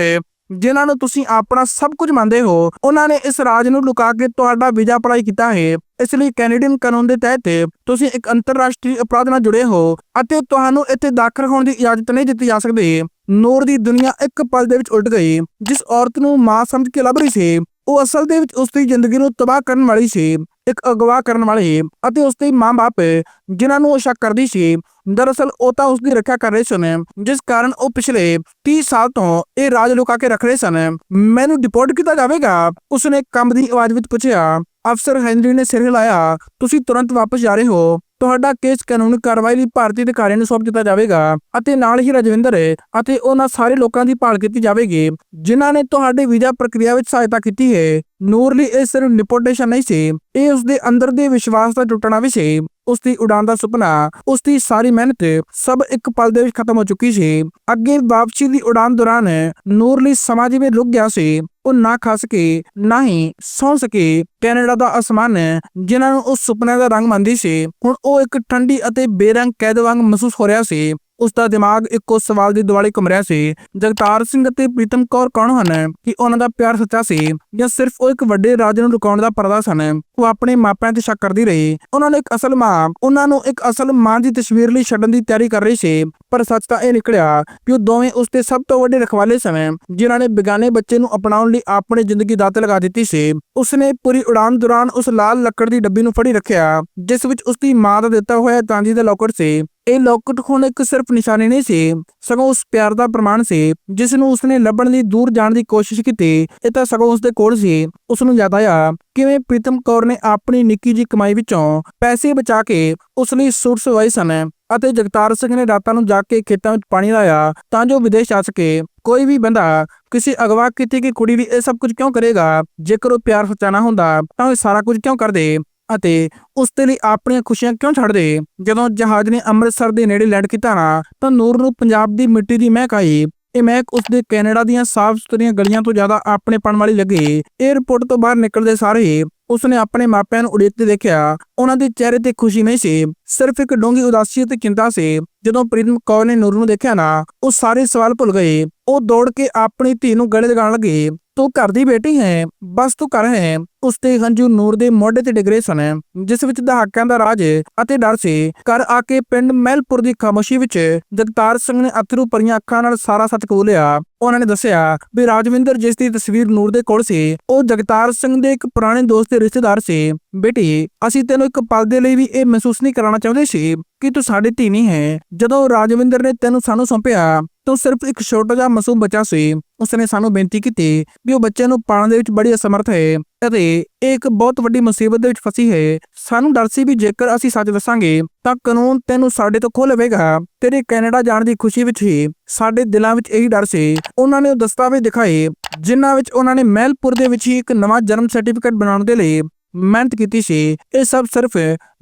ਜਿਨ੍ਹਾਂ ਨੂੰ ਤੁਸੀਂ ਆਪਣਾ ਸਭ ਕੁਝ ਮੰਨਦੇ ਹੋ, ਉਹਨਾਂ ਨੇ ਇਸ ਰਾਜ ਨੂੰ ਲੁਕਾ ਕੇ ਤੁਹਾਡਾ ਵੀਜ਼ਾ ਅਪਲਾਈ ਕੀਤਾ ਹੈ। ਇਸ ਲਈ ਕੈਨੇਡੀਅਨ ਕਾਨੂੰਨ ਦੇ ਤਹਿਤ ਤੁਸੀਂ ਇੱਕ ਅੰਤਰਰਾਸ਼ਟਰੀ ਅਪਰਾਧ ਨਾਲ ਜੁੜੇ ਹੋ ਅਤੇ ਤੁਹਾਨੂੰ ਇੱਥੇ ਦਾਖਲ ਹੋਣ ਦੀ ਇਜਾਜ਼ਤ ਨਹੀਂ ਦਿੱਤੀ ਜਾ ਸਕਦੀ। ਨੂਰ ਦੀ ਦੁਨੀਆ ਇੱਕ ਪਲ ਦੇ ਵਿੱਚ ਉਲਟ ਗਈ, ਜਿਸ ਔਰਤ ਨੂੰ ਮਾਂ ਸਮਝ ਕੇ ਲੱਭ ਰਹੀ ਸੀ। ਉਹ ਅਸਲ ਦੇ ਵਿੱਚ ਉਸ ਦੀ ਜ਼ਿੰਦਗੀ ਨੂੰ ਤਬਾਹ ਕਰਨ ਵਾਲੀ ਸੀ, ਇੱਕ ਅਗਵਾ ਕਰਨ ਵਾਲੀ, ਅਤੇ ਉਸ ਦੇ ਮਾਂ-ਬਾਪ, ਜਿਨ੍ਹਾਂ ਨੂੰ ਉਹ ਸ਼ੱਕ ਕਰਦੀ ਸੀ ਦਰਅਸਲ ਉਹ ਤਾਂ ਉਸ ਦੀ ਰੱਖਿਆ ਕਰ ਰਹੇ ਸਨ, ਜਿਸ ਕਾਰਨ ਉਹ ਪਿਛਲੇ 30 ਸਾਲ ਤੋਂ ਇਹ ਰਾਜ ਲੁਕਾ ਕੇ ਰੱਖ ਰਹੇ ਸਨ। ਮੈਨੂੰ ਡਿਪੋਰਟ ਕੀਤਾ ਜਾਵੇਗਾ? ਉਸਨੇ ਕੰਬ ਦੀ ਆਵਾਜ਼ ਵਿੱਚ ਪੁੱਛਿਆ, ਅਫਸਰ ਹੈਨਰੀ ਨੇ ਸਿਰ ਹਿਲਾਇਆ, ਤੁਸੀਂ ਤੁਰੰਤ ਵਾਪਸ ਜਾ ਰਹੇ ਹੋ। ਤੁਹਾਡਾ ਕੇਸ ਕਾਨੂੰਨੀ ਕਾਰਵਾਈ ਲਈ ਭਾਰਤੀ ਅਧਿਕਾਰੀਆਂ ਨੂੰ ਸੌਂਪ ਦਿੱਤਾ ਜਾਵੇਗਾ, ਅਤੇ ਨਾਲ ਹੀ ਰਜਵਿੰਦਰ ਅਤੇ ਉਹਨਾਂ ਸਾਰੇ ਲੋਕਾਂ ਦੀ ਭਾਲ ਕੀਤੀ ਜਾਵੇਗੀ, ਜਿਨ੍ਹਾਂ ਨੇ ਤੁਹਾਡੇ ਵੀਜ਼ਾ ਪ੍ਰਕਿਰਿਆ ਵਿੱਚ ਸਹਾਇਤਾ ਕੀਤੀ ਹੈ। ਨੂਰ ਲਈ ਇਹ ਸਿਰਫ ਡਿਪੋਰਟੇਸ਼ਨ ਨਹੀਂ ਸੀ, ਇਹ ਉਸਦੇ ਅੰਦਰ ਦੇ ਵਿਸ਼ਵਾਸ ਦਾ ਟੁੱਟਣਾ ਵੀ ਸੀ। ਉਸ ਦੀ ਉਡਾਨ ਦਾ ਸੁਪਨਾ ਉਸ ਦੀ ਸਾਰੀ ਮਿਹਨਤ ਸਭ ਇੱਕ ਪਲ ਦੇ ਵਿੱਚ ਖਤਮ ਹੋ ਚੁੱਕੀ ਸੀ। ਅੱਗੇ ਵਾਪਸੀ ਦੀ ਉਡਾਨ ਦੌਰਾਨ ਨੂਰ ਲਈ ਸਮਾਂ ਜਿਵੇਂ ਰੁਕ ਗਿਆ ਸੀ, ਉਹ ਨਾ ਖਾ ਸਕੇ, ਨਾ ਹੀ ਸੌਂ ਸਕੇ। ਕੈਨੇਡਾ ਦਾ ਅਸਮਾਨ, ਜਿਨ੍ਹਾਂ ਨੂੰ ਉਸ ਸੁਪਨੇ ਦਾ ਰੰਗ ਮੰਨਦੀ ਸੀ, ਹੁਣ ਉਹ ਇੱਕ ਠੰਡੀ ਅਤੇ ਬੇਰੰਗ ਕੈਦ ਵਾਂਗ ਮਹਿਸੂਸ ਹੋ ਰਿਹਾ ਸੀ। ਉਸ ਦਾ ਦਿਮਾਗ ਇੱਕੋ ਸਵਾਲ ਦੀ ਦੁਆਲੇ ਘੁੰਮ ਰਿਹਾ ਸੀ। ਜਗਤਾਰ ਸਿੰਘ ਅਤੇ ਪ੍ਰੀਤਮ ਕੌਰ ਕੌਣ ਹਨ? ਕਿ ਉਹਨਾਂ ਦਾ ਪਿਆਰ ਸੱਚਾ ਸੀ ਜਾਂ ਸਿਰਫ ਉਹ ਇੱਕ ਵੱਡੇ ਰਾਜ ਨੂੰ ਲੁਕਾਉਣ ਦਾ ਪਰਦਾ ਸਨ? ਉਹ ਆਪਣੇ ਮਾਪਿਆਂ ਤੇ ਸ਼ੱਕ ਕਰਦੀ ਰਹੀ। ਉਹਨਾਂ ਨੂੰ ਇੱਕ ਅਸਲ ਮਾਂ, ਉਹਨਾਂ ਨੂੰ ਇੱਕ ਅਸਲ ਮਾਂ ਦੀ ਤਸਵੀਰ ਲਈ ਛੱਡਣ ਦੀ ਤਿਆਰੀ ਕਰ ਰਹੀ ਸੀ। ਪਰ ਸੱਚ ਤਾਂ ਇਹ ਨਿਕਲਿਆ ਕਿ ਉਹ ਦੋਵੇਂ ਉਸ ਦੇ ਸਭ ਤੋਂ ਵੱਡੇ ਰਖਵਾਲੇ ਸਨ, ਜਿਨ੍ਹਾਂ ਨੇ ਬਿਗਾਨੇ ਬੱਚੇ ਨੂੰ ਅਪਣਾਉਣ ਲਈ ਆਪਣੀ ਜ਼ਿੰਦਗੀ ਦਾਤ ਲਗਾ ਦਿੱਤੀ ਸੀ। ਉਸਨੇ ਪੂਰੀ ਉਡਾਨ ਦੌਰਾਨ ਉਸ ਲਾਲ ਲੱਕੜ ਦੀ ਡੱਬੀ ਨੂੰ ਫੜੀ ਰੱਖਿਆ, ਜਿਸ ਵਿੱਚ ਉਸ ਦੀ ਮਾਂ ਦਾ ਦਿੱਤਾ ਹੋਇਆ ਚਾਂਦੀ ਦਾ ਲੋਕਟ ਸੀ। ਇਹ ਲੋਕਟ ਹੁਣ ਇੱਕ ਸਿਰਫ ਨਿਸ਼ਾਨੀ ਨਹੀਂ ਸੀ, ਸਗੋਂ ਉਸ ਪਿਆਰ ਦਾ ਪ੍ਰਮਾਣ ਸੀ ਜਿਸ ਨੂੰ ਉਸਨੇ ਲੱਭਣ ਲਈ ਦੂਰ ਜਾਣ ਦੀ ਕੋਸ਼ਿਸ਼ ਕੀਤੀ। ਇਹ ਤਾਂ ਸਗੋਂ ਉਸਦੇ ਕੋਲ ਸੀ। ਉਸ ਨੂੰ ਯਾਦ ਆਇਆ ਕਿਵੇਂ ਪ੍ਰੀਤਮ ਕੌਰ ਨੇ ਆਪਣੀ ਨਿੱਕੀ ਜੀ ਕਮਾਈ ਵਿੱਚੋਂ ਪੈਸੇ ਬਚਾ ਕੇ ਉਸ ਲਈ ਸੂਟ ਸਵਾਈ ਸਨ ਅਤੇ ਜਗਤਾਰ ਸਿੰਘ ਨੇ ਰਾਤਾਂ ਨੂੰ ਜਾ ਕੇ ਖੇਤਾਂ ਵਿੱਚ ਪਾਣੀ ਲਾਇਆ ਤਾਂ ਜੋ ਵਿਦੇਸ਼ ਆ ਸਕੇ। ਕੋਈ ਵੀ ਬੰਦਾ ਕਿਸੇ ਅਗਵਾ ਕੀਤੀ ਕਿ ਕੁੜੀ ਵੀ ਇਹ ਸਭ ਕੁਝ ਕਿਉਂ ਕਰੇਗਾ? ਜੇਕਰ ਉਹ ਪਿਆਰ ਸੱਚਾ ਹੁੰਦਾ ਤਾਂ ਉਹ ਸਾਰਾ ਕੁਝ ਕਿਉਂ ਕਰਦੇ? ਅਤੇ ਉਸ ਦੇ ਲਈ ਆਪਣੀਆਂ ਖੁਸ਼ੀਆਂ ਕਿਉਂ ਛੱਡਦੇ? ਜਦੋਂ ਜਹਾਜ਼ ਨੇ ਅੰਮ੍ਰਿਤਸਰ ਦੇ ਨੇੜੇ ਲੈਂਡ ਕੀਤਾ ਨਾ, ਤਾਂ ਨੂਰ ਨੂੰ ਪੰਜਾਬ ਦੀ ਮਿੱਟੀ ਦੀ ਮਹਿਕ ਆਈ। ਇਹ ਮਹਿਕ ਉਸ ਦੇ ਕੈਨੇਡਾ ਦੀਆਂ ਸਾਫ਼ ਸੁਥਰੀਆਂ ਗਲੀਆਂ ਤੋਂ ਜ਼ਿਆਦਾ ਆਪਣੇਪਣ ਵਾਲੀ ਲੱਗੀ। 에ਅਰਪੋਰਟ ਤੋਂ ਬਾਹਰ ਨਿਕਲਦੇ ਸਾਰੇ ਉਸਨੇ ਆਪਣੇ ਮਾਪਿਆਂ ਨੂੰ ਉਡੀਕਦੇ ਦੇਖਿਆ। ਉਹਨਾਂ ਦੇ ਚਿਹਰੇ ਤੇ ਖੁਸ਼ੀ ਨਹੀਂ ਸੀ। ਸਿਰਫ ਇੱਕ ਡੂੰਗੀ ਉਦਾਸੀ ਤੇ ਚਿੰਤਾ ਸੀ। ਜਦੋਂ ਪ੍ਰੀਤਮ ਕੌਰ ਨੇ ਨੂਰ ਨੂੰ ਦੇਖਿਆ ਨਾ, ਉਹ ਸਾਰੇ ਸਵਾਲ ਭੁੱਲ ਗਏ। ਉਹ ਦੌੜ ਕੇ ਆਪਣੀ ਧੀ ਨੂੰ ਗਲੇ ਲਗਾਉਣ ਲੱਗੇ, ਤੂੰ ਘਰ ਦੀ ਬੇਟੀ ਹੈ? ਬਸ ਤੂੰ ਘਰ ਹੈ? ਉਸ ਤੇ ਹੰਝੂ ਨੂਰ ਦੇ ਮੋਢੇ ਤੇ ਡਿਗਰੇ ਸਨ, ਜਿਸ ਵਿੱਚ ਦਹਾਕਿਆਂ ਦਾ ਰਾਜ ਅਤੇ ਡਰ ਸੀ। ਘਰ ਆ ਕੇ ਪਿੰਡ ਮਹਿਲਪੁਰ ਦੀ ਖਾਮੋਸ਼ੀ ਵਿੱਚ ਜਗਤਾਰ ਸਿੰਘ ਨੇ ਅਥਰੂ ਭਰੀਆਂ ਅੱਖਾਂ ਨਾਲ ਸਾਰਾ ਸੱਚ ਖੋਲਿਆ ਉਹਨਾਂ ਨੇ ਦੱਸਿਆ ਵੀ ਰਾਜਵਿੰਦਰ ਜਿਸ ਦੀ ਤਸਵੀਰ ਨੂਰ ਦੇ ਕੋਲ ਸੀ, ਉਹ ਜਗਤਾਰ ਸਿੰਘ ਦੇ ਇੱਕ ਪੁਰਾਣੇ ਦੋਸਤ ਦੇ ਰਿਸ਼ਤੇਦਾਰ ਸੀ। ਬੇਟੀ, ਅਸੀਂ ਤੈਨੂੰ ਇੱਕ ਪਲ ਦੇ ਲਈ ਵੀ ਇਹ ਮਹਿਸੂਸ ਨਹੀਂ ਕਰਾਉਣਾ ਚਾਹੁੰਦੇ ਸੀ ਕਿ ਤੂੰ ਸਾਡੀ ਧੀ ਨਹੀਂ ਹੈ। ਜਦੋਂ ਰਾਜਵਿੰਦਰ ਨੇ ਤੈਨੂੰ ਸਾਨੂੰ ਸੌਂਪਿਆ, ਤੂੰ ਸਿਰਫ ਇੱਕ ਛੋਟਾ ਜਿਹਾ ਮਾਸੂਮ ਬੱਚਾ ਸੀ। ਉਸਨੇ ਸਾਨੂੰ ਬੇਨਤੀ ਕੀਤੀ ਵੀ ਉਹ ਬੱਚੇ ਨੂੰ ਪਾਲਣ ਦੇ ਵਿੱਚ ਬੜੀ ਅਸਮਰਥ ਹੈ। ਅਤੇ ਇਹ ਇੱਕ ਬਹੁਤ ਵੱਡੀ ਮੁਸੀਬਤ ਦੇ ਵਿੱਚ ਫਸੀ ਹੈ। ਸਾਨੂੰ ਡਰ ਸੀ ਵੀ ਜੇਕਰ ਅਸੀਂ ਸੱਚ ਦੱਸਾਂਗੇ, ਤਾਂ ਕਾਨੂੰਨ ਤੈਨੂੰ ਸਾਡੇ ਤੋਂ ਖੋਹ ਲਵੇਗਾ। ਤੇਰੇ ਕੈਨੇਡਾ ਜਾਣ ਦੀ ਖੁਸ਼ੀ ਵਿੱਚ ਹੀ ਸਾਡੇ ਦਿਲਾਂ ਵਿੱਚ ਇਹੀ ਡਰ ਸੀ। ਉਹਨਾਂ ਨੇ ਉਹ ਦਸਤਾਵੇਜ਼ ਦਿਖਾਏ, ਜਿਨ੍ਹਾਂ ਵਿੱਚ ਉਹਨਾਂ ਨੇ ਮਹਿਲਪੁਰ ਦੇ ਵਿੱਚ ਹੀ ਇੱਕ ਨਵਾਂ ਜਨਮ ਸਰਟੀਫਿਕੇਟ ਬਣਾਉਣ ਦੇ ਲਈ ਮਿਹਨਤ ਕੀਤੀ ਸੀ। ਇਹ ਸਭ ਸਿਰਫ